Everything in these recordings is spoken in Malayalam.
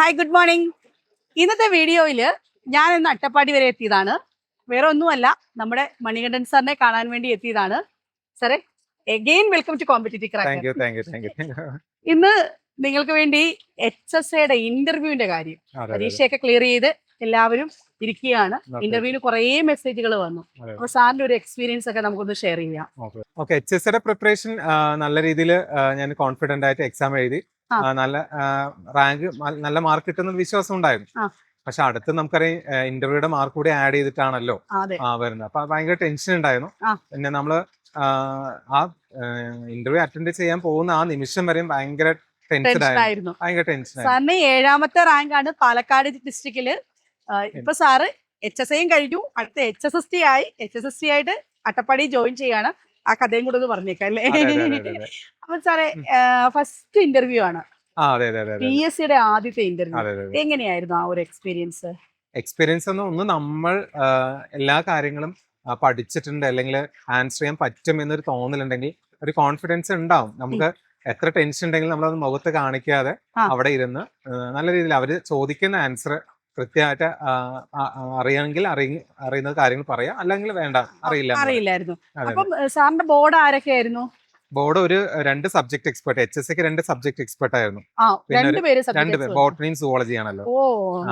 ഹായ് ഗുഡ് മോർണിംഗ് ഇന്നത്തെ വീഡിയോയിൽ ഞാൻ ഇന്ന് അട്ടപ്പാടി വരെ എത്തിയതാണ്. വേറെ ഒന്നുമല്ല നമ്മുടെ മണികണ്ഠൻ സാറിനെ കാണാൻ വേണ്ടി എത്തിയതാണ്. സാറേ again welcome to competitive crack ഇന്ന് നിങ്ങൾക്ക് വേണ്ടി എച്ച് എസ് എയുടെ ഇന്റർവ്യൂവിന്റെ കാര്യം പരീക്ഷയൊക്കെ ക്ലിയർ ചെയ്ത് എല്ലാവരും ഇരിക്കുകയാണ്. ഇന്റർവ്യൂവിന് കുറേ മെസ്സേജുകൾ വന്നു. അപ്പൊ സാറിന്റെ ഒരു എക്സ്പീരിയൻസ് ഒക്കെ നമുക്കൊന്ന് ഷെയർ ചെയ്യാം. ഓക്കെ എച്ച് എസ് എയുടെ പ്രിപ്പറേഷൻ നല്ല രീതിയിൽ ഞാൻ കോൺഫിഡന്റ് ആയിട്ട് എക്സാം എഴുതി. നല്ല റാങ്ക് നല്ല മാർക്ക് കിട്ടുന്ന വിശ്വാസം ഉണ്ടായിരുന്നു പക്ഷെ അടുത്ത് നമുക്കറിയാം ഇന്റർവ്യൂയുടെ മാർക്ക് കൂടി ആഡ് ചെയ്തിട്ടാണല്ലോ ആ, വരുന്നത്. അപ്പൊ ഭയങ്കര ടെൻഷൻ ഉണ്ടായിരുന്നു. പിന്നെ നമ്മൾ ആ, ഇന്റർവ്യൂ അറ്റൻഡ് ചെയ്യാൻ പോകുന്ന ആ നിമിഷം വരെയും ഭയങ്കര ടെൻഷൻ ഭയങ്കര സാറിന് ഏഴാമത്തെ റാങ്ക് ആണ് പാലക്കാട് ഡിസ്ട്രിക്റ്റിൽ. ഇപ്പൊ സാറ് എച്ച് എസ് ഐയും കഴിഞ്ഞു. അടുത്ത എച്ച് എസ് എസ് ടി ആയി. എച്ച് എസ് എസ് ടി ആയിട്ട് അട്ടപ്പാടി ജോയിൻ ചെയ്യാണ് ആ കഥയും കൂടെ ഒന്ന് പറഞ്ഞേക്കാം അല്ലേ. അപ്പൊ സാറേ ഫസ്റ്റ് ഇന്റർവ്യൂ ആണ്. പി എസ് സിയുടെ ആദ്യത്തെ ഇന്റർവ്യൂ എങ്ങനെയായിരുന്നു ആ ഒരു എക്സ്പീരിയൻസ് എക്സ്പീരിയൻസ് എന്ന് ഒന്ന് നമ്മൾ എല്ലാ കാര്യങ്ങളും പഠിച്ചിട്ടുണ്ട്. അല്ലെങ്കിൽ ആൻസർ ചെയ്യാൻ പറ്റും എന്നൊരു തോന്നലുണ്ടെങ്കിൽ ഒരു കോൺഫിഡൻസ് ഉണ്ടാവും. നമുക്ക് എത്ര ടെൻഷൻ ഉണ്ടെങ്കിലും നമ്മളത് മുഖത്ത് കാണിക്കാതെ അവിടെ ഇരുന്ന് നല്ല രീതിയിൽ അവർ ചോദിക്കുന്ന ആൻസർ കൃത്യമായിട്ട് ആ, ആ, ആ, അറിയാമെങ്കിൽ അറിയ അറിയുന്ന കാര്യങ്ങൾ പറയാം. അല്ലെങ്കിൽ വേണ്ട അറിയില്ല അറിയില്ലായിരുന്നു. അപ്പം സാറിന്റെ ബോർഡ് ആരൊക്കെയായിരുന്നു ബോർഡ് ഒരു രണ്ട് സബ്ജക്ട് എക്സ്പെർട്ട് എച്ച് എസ് സിക്ക് രണ്ട് സബ്ജക്ട് എക്സ്പെർട്ട് ആയിരുന്നു. രണ്ടുപേര് രണ്ട് പേര് ബോട്ടണിയും സുവോളജി ആണല്ലോ.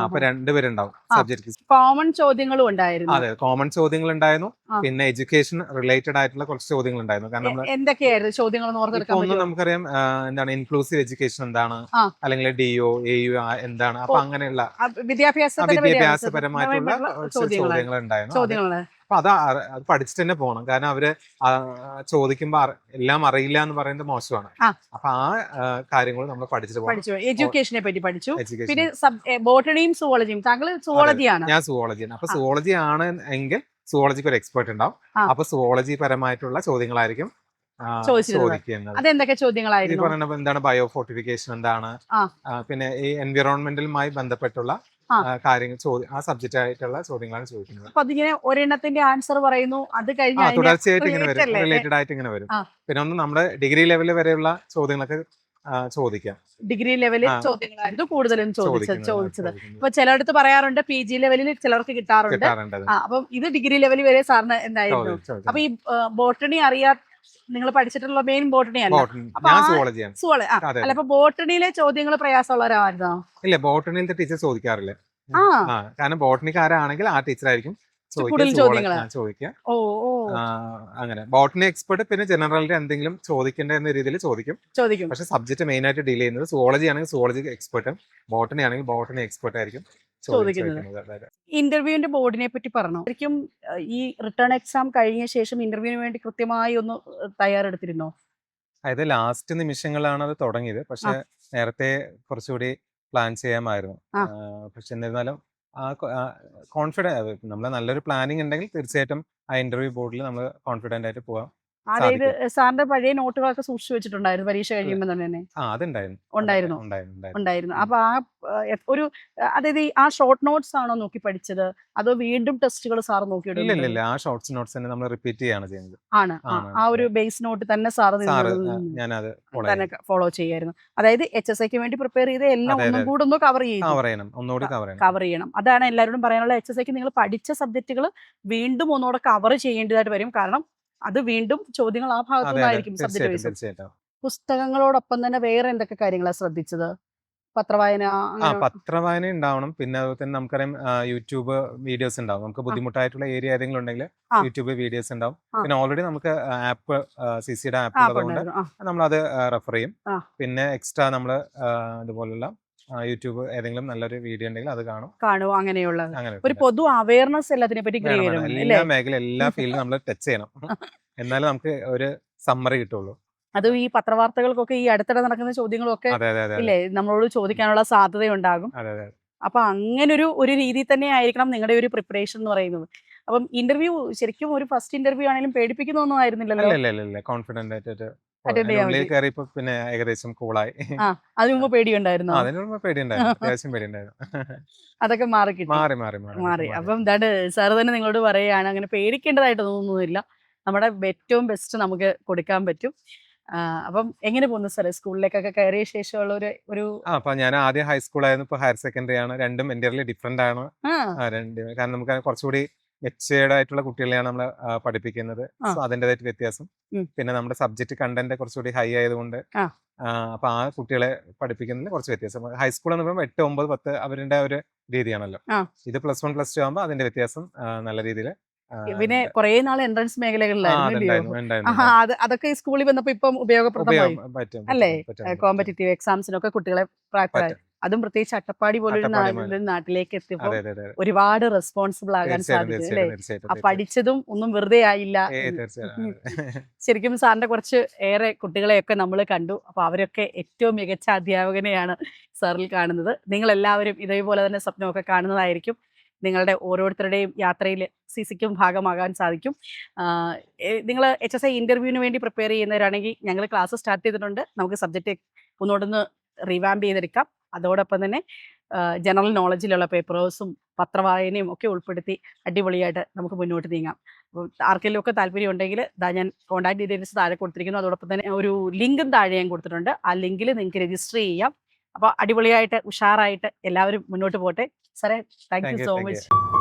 അപ്പൊ രണ്ടുപേരുണ്ടാവും. സബ്ജക്ട് കോമൺ ചോദ്യങ്ങളും ഉണ്ടായിരുന്നു. അതെ കോമൺ ചോദ്യങ്ങൾ ഉണ്ടായിരുന്നു പിന്നെ എഡ്യൂക്കേഷൻ റിലേറ്റഡ് ആയിട്ടുള്ള കുറച്ച് ചോദ്യങ്ങൾ ഉണ്ടായിരുന്നു കാരണം എന്തൊക്കെയായിരുന്നു ചോദ്യങ്ങൾ ഒന്ന് നമുക്കറിയാം എന്താണ് ഇൻക്ലൂസീവ് എഡ്യൂക്കേഷൻ എന്താണ്? അല്ലെങ്കിൽ ഡി ഒ എ യു എന്താണ്? അപ്പൊ അങ്ങനെയുള്ള വിദ്യാഭ്യാസപരമായിട്ടുള്ള ചോദ്യങ്ങൾ ഉണ്ടായിരുന്നു അപ്പൊ അത് അത് പഠിച്ചിട്ട് തന്നെ പോകണം. കാരണം അവർ ചോദിക്കുമ്പോൾ ചോദിക്കുമ്പോ എല്ലാം അറിയില്ല എന്ന് പറയുന്നത് മോശമാണ്. അപ്പൊ ആ കാര്യങ്ങൾ നമ്മൾ പഠിച്ചിട്ട് പോകണം. എഡ്യൂക്കേഷനെ പറ്റി പഠിച്ചു. പിന്നെ ബോട്ടണിയും സുവോളജിയും താങ്കൾ സുവോളജിയാണ് ഞാൻ സുവോളജിയാണ് അപ്പൊ. സുവോളജി ആണ് എങ്കിൽ സുവോളജിക്ക് ഒരു എക്സ്പെർട്ട് ഉണ്ടാവും. അപ്പൊ സുവോളജി പരമായിട്ടുള്ള ചോദ്യങ്ങളായിരിക്കും അതെന്തൊക്കെ ചോദ്യങ്ങളായിരുന്നു? എന്താണ് ബയോ ഫോർട്ടിഫിക്കേഷൻ എന്താണ് പിന്നെ ഈ എൻവിറോൺമെന്റലുമായി ബന്ധപ്പെട്ടുള്ള കാര്യങ്ങൾ ചോദ്യം ആ സബ്ജക്റ്റ് ആയിട്ടുള്ള ചോദ്യങ്ങളാണ് ചോദിക്കുന്നത്. അപ്പൊ അതിങ്ങനെ ഒരെണ്ണത്തിന്റെ ആൻസർ പറയുന്നു അത് ആ കഴിഞ്ഞ് തുടർച്ചയായിട്ട് ഇങ്ങനെ വരും. റിലേറ്റഡ് ആയിട്ട് ഇങ്ങനെ വരും. പിന്നെ ഒന്ന് നമ്മുടെ ഡിഗ്രി ലെവൽ വരെയുള്ള ചോദ്യങ്ങളൊക്കെ ചോദിക്കാം. ഡിഗ്രി ലെവലിൽ. ചോദ്യങ്ങളായിരുന്നു കൂടുതലും ചോദിച്ചത് ചോദിച്ചത്. ഇപ്പൊ ചിലയിടത്ത് പറയാറുണ്ട് പി ജി ലെവലിൽ ചിലർക്ക് കിട്ടാറുണ്ട്. അപ്പം ഇത് ഡിഗ്രി ലെവൽ വരെ സാറിന് എന്തായിരുന്നു. അപ്പൊ ഈ ബോട്ടണി അറിയാ നിങ്ങൾ പഠിച്ചിട്ടുള്ള മെയിൻ ബോട്ടണി അല്ല. അപ്പൊ ബോട്ടണിയിലെ ചോദ്യങ്ങൾ പ്രയാസമുള്ളവരായിരുന്നോ? ഇല്ല ബോട്ടണിയിലത്തെ ടീച്ചർ ചോദിക്കാറില്ല. കാരണം ബോട്ടണിക്കാരാണെങ്കിൽ ആ ടീച്ചർ ആയിരിക്കും കൂടുതൽ ചോദ്യങ്ങൾ. ചോദിക്കുക. അങ്ങനെ. ബോട്ടണി എക്സ്പെർട്ട് പിന്നെ ജനറലിന്റെ എന്തെങ്കിലും ചോദിക്കേണ്ട എന്ന രീതിയിൽ ചോദിക്കും. ചോദിക്കും. പക്ഷെ സബ്ജക്ട് മെയിൻ ആയിട്ട് ഡീൽ ചെയ്യുന്നത് സുവോളജി ആണെങ്കിൽ സുവോളജി എക്സ്പെർട്ടും ബോട്ടണി ആണെങ്കിൽ ബോട്ടണി എക്സ്പെർട്ട് ആയിരിക്കും. ചോദിക്കുന്നത്. ഇന്റർവ്യൂവിന്റെ ബോർഡിനെ പറ്റി പറഞ്ഞു? ശരിക്കും ഈ റിട്ടേൺ എക്സാം കഴിഞ്ഞ ശേഷം ഇന്റർവ്യൂവിന് വേണ്ടി കൃത്യമായി ഒന്ന് തയ്യാറെടുത്തിരുന്നോ? അതായത് ലാസ്റ്റ് നിമിഷങ്ങളാണ് അത് തുടങ്ങിയത്. പക്ഷെ നേരത്തെ കുറച്ചുകൂടി പ്ലാൻ ചെയ്യാമായിരുന്നു. പക്ഷെ എന്നിരുന്നാലും ആ കോൺഫിഡൻസ് നമ്മൾ നല്ലൊരു പ്ലാനിങ് ഉണ്ടെങ്കിൽ തീർച്ചയായിട്ടും ആ ഇന്റർവ്യൂ ബോർഡിൽ നമ്മൾ കോൺഫിഡന്റ് ആയിട്ട് പോവാം. അതായത് സാറിന്റെ പഴയ നോട്ടുകളൊക്കെ സൂക്ഷിച്ചു വെച്ചിട്ടുണ്ടായിരുന്നു പരീക്ഷ കഴിയുമ്പോൾ തന്നെ ഉണ്ടായിരുന്നു. ഉണ്ടായിരുന്നു അപ്പൊ ആ ഒരു അതായത് ആ ഷോർട്ട് നോട്ട്സ് ആണോ നോക്കി പഠിച്ചത്? അതോ വീണ്ടും ടെസ്റ്റുകൾ സാർ നോക്കിയിട്ടുണ്ട് ആ ഷോർട്ട്സ് നോട്ട്സ് തന്നെ നമ്മൾ റിപ്പീറ്റ് ചെയ്യാണ് ചെയ്യുന്നത്. ആണ്. ആ, ഒരു ബേസ് നോട്ട് തന്നെ സാർ ഞാനത് തന്നെ ഫോളോ ചെയ്യായിരുന്നു അതായത് എച്ച് എസ് ഐക്ക് വേണ്ടി പ്രിപ്പയർ ചെയ്ത് എല്ലാം ഒന്നും. കൂടെ ഒന്ന് കവർ ചെയ്യും. കവർ ചെയ്യണം. ഒന്നുകൂടി കവർ ചെയ്യണം. കവർ ചെയ്യണം. അതാണ് എല്ലാവരോടും പറയാനുള്ള എച്ച് എസ് ഐക്ക് നിങ്ങൾ പഠിച്ച സബ്ജക്റ്റുകൾ വീണ്ടും ഒന്നുകൂടെ കവർ ചെയ്യേണ്ടതായിട്ട് വരും. കാരണം അത് വീണ്ടും ചോദ്യങ്ങൾ ആ ഭാഗത്തു അതെ അതെ. നിന്നായിരിക്കും സബ്ജക്ട് വൈസ് പുസ്തകങ്ങളോടൊപ്പം തന്നെ വേറെ എന്തൊക്കെ കാര്യങ്ങളാണ് ശ്രദ്ധിച്ചത്? പത്രവായന ആ പത്രവായന ഉണ്ടാവണം. പിന്നെ അതുപോലെ തന്നെ നമുക്കറിയാം യൂട്യൂബ് വീഡിയോസ് ഉണ്ടാവും. നമുക്ക് ബുദ്ധിമുട്ടായിട്ടുള്ള ഏരിയ ഏതെങ്കിലും ഉണ്ടെങ്കിൽ യൂട്യൂബ് വീഡിയോസ് ഉണ്ടാവും. പിന്നെ ഓൾറെഡി നമുക്ക് ആപ്പ് സി സിയുടെ ആപ്പ് ഉള്ളതുകൊണ്ട് നമ്മൾ അത് നമ്മളത് റെഫർ ചെയ്യും. പിന്നെ എക്സ്ട്രാ നമ്മൾ ഇതുപോലുള്ള യൂട്യൂബ് ഏതെങ്കിലും നല്ലൊരു വീഡിയോ ഉണ്ടെങ്കിൽ അത് കാണും. കാണും അങ്ങനെയുള്ള ഒരു പൊതു അവയർനെസ് എല്ലാത്തിനെ പറ്റി എല്ലാ മേഖല എല്ലാ ഫീൽഡും നമ്മൾ ടച്ച് ചെയ്യണം. എന്നാലേ നമുക്ക് ഒരു സമ്മറി കിട്ടുള്ളൂ. അതും ഈ പത്രവാർത്തകൾക്കൊക്കെ ഈ അടുത്തിടെ നടക്കുന്ന ചോദ്യങ്ങളൊക്കെ ഇല്ലേ? നമ്മളോട് ചോദിക്കാനുള്ള സാധ്യതയുണ്ടാകും. അപ്പൊ അങ്ങനെ ഒരു ഒരു രീതിയിൽ തന്നെ ആയിരിക്കണം നിങ്ങളുടെ ഒരു പ്രിപ്പറേഷൻ എന്ന് പറയുന്നത്. അപ്പം ഇന്റർവ്യൂ ശരിക്കും ഒരു ഫസ്റ്റ് ഇന്റർവ്യൂ ആണെങ്കിലും പേടിപ്പിക്കുന്നൊന്നും ആയിരുന്നില്ലല്ലോ? കോൺഫിഡന്റ് ആയിട്ട് ഉള്ളിൽ. കയറിയപ്പോ പിന്നെ ഏകദേശം കൂളായി. അതിന് മുമ്പ് പേടിയുണ്ടായിരുന്നു? അതിന് മുമ്പ് പേടിയുണ്ടായിരുന്നു. അത്യാവശ്യം പേടിയുണ്ടായിരുന്നു. അതൊക്കെ മാറി മാറി മാറി മാറി അപ്പം എന്താണ് സാർ തന്നെ നിങ്ങളോട് പറയുകയാണ് അങ്ങനെ പേടിക്കേണ്ടതായിട്ട് തോന്നുന്നില്ല. നമ്മുടെ ഏറ്റവും ബെസ്റ്റ് നമുക്ക് കൊടുക്കാൻ പറ്റും. അപ്പം എങ്ങനെ പോകുന്നു സാറേ? സ്കൂളിലേക്കൊക്കെ കയറിയ ശേഷമുള്ള ഒരു ഒരു അപ്പൊ ഞാൻ ആദ്യം ഹൈസ്കൂളായിരുന്നു ഇപ്പൊ ഹയർ സെക്കൻഡറി ആണ്. രണ്ടും എന്റെ ഡിഫറെന്റ് ആണ്. കാരണം നമുക്ക് കുറച്ചുകൂടി മെച്ചേർഡ് ആയിട്ടുള്ള കുട്ടികളെയാണ് നമ്മൾ പഠിപ്പിക്കുന്നത്. സോ അതിന്റെതായിട്ട് വ്യത്യാസം. പിന്നെ നമ്മുടെ സബ്ജക്ട് കണ്ടന്റ് കുറച്ചുകൂടി ഹൈ ആയതുകൊണ്ട് അപ്പൊ ആ കുട്ടികളെ പഠിപ്പിക്കുന്നതിൽ കുറച്ച് വ്യത്യാസം. ഹൈസ്കൂൾ എന്ന് പറയുമ്പോൾ എട്ട് ഒമ്പത് പത്ത് അവരുടെ ഒരു രീതിയാണല്ലോ. ഇത് പ്ലസ് വൺ പ്ലസ് ടു ആകുമ്പോൾ അതിന്റെ വ്യത്യാസം നല്ല രീതിയിൽ പിന്നെ കുറെ നാൾ എൻട്രൻസ് മേഖലകളിലായിരുന്നു അതൊക്കെ സ്കൂളിൽ വന്നപ്പോ ഇപ്പം ഉപയോഗപ്രദമായി അല്ലേ? പറ്റും, പറ്റും. കോമ്പറ്റേറ്റീവ് എക്സാംസിനൊക്കെ കുട്ടികളെ പ്രാപ്തരായി. അതും പ്രത്യേകിച്ച് അട്ടപ്പാടി പോലൊരു. ഒരു നാട്ടിലേക്ക് എത്തിയപ്പോൾ ഒരുപാട് റെസ്പോൺസിബിൾ ആകാൻ സാധിക്കും അല്ലേ? ആ പഠിച്ചതും ഒന്നും വെറുതെ ആയില്ല. ശരിക്കും സാറിന്റെ കുറച്ച് ഏറെ കുട്ടികളെയൊക്കെ നമ്മൾ കണ്ടു. അപ്പൊ അവരൊക്കെ ഏറ്റവും മികച്ച അധ്യാപകനെയാണ് സാറിൽ കാണുന്നത്. നിങ്ങൾ എല്ലാവരും ഇതേപോലെ തന്നെ സ്വപ്നമൊക്കെ കാണുന്നതായിരിക്കും. നിങ്ങളുടെ ഓരോരുത്തരുടെയും യാത്രയിൽ സിസിക്കും ഭാഗമാകാൻ സാധിക്കും. നിങ്ങൾ എച്ച് എസ് ഐ ഇന്റർവ്യൂവിന് വേണ്ടി പ്രിപ്പയർ ചെയ്യുന്നവരാണെങ്കിൽ ഞങ്ങൾ ക്ലാസ് സ്റ്റാർട്ട് ചെയ്തിട്ടുണ്ട്. നമുക്ക് സബ്ജക്റ്റ് ഒന്നുകൂടൊന്ന് റിവാമ്പ് ചെയ്തെടുക്കാം. അതോടൊപ്പം തന്നെ ജനറൽ നോളജിലുള്ള പേപ്പേഴ്സും പത്രവായനയും ഒക്കെ ഉൾപ്പെടുത്തി അടിപൊളിയായിട്ട് നമുക്ക് മുന്നോട്ട് നീങ്ങാം. അപ്പോൾ ആർക്കെങ്കിലും ഒക്കെ താല്പര്യം ഉണ്ടെങ്കിൽ ഞാൻ കോൺടാക്ട് ഡീറ്റെയിൽസ് താഴെ കൊടുത്തിരിക്കുന്നു. അതോടൊപ്പം തന്നെ ഒരു ലിങ്കും താഴെ ഞാൻ കൊടുത്തിട്ടുണ്ട്. ആ ലിങ്കിൽ നിങ്ങൾക്ക് രജിസ്റ്റർ ചെയ്യാം. അപ്പോൾ അടിപൊളിയായിട്ട് ഉഷാറായിട്ട് എല്ലാവരും മുന്നോട്ട് പോട്ടെ സാറേ thank you so thank you. Much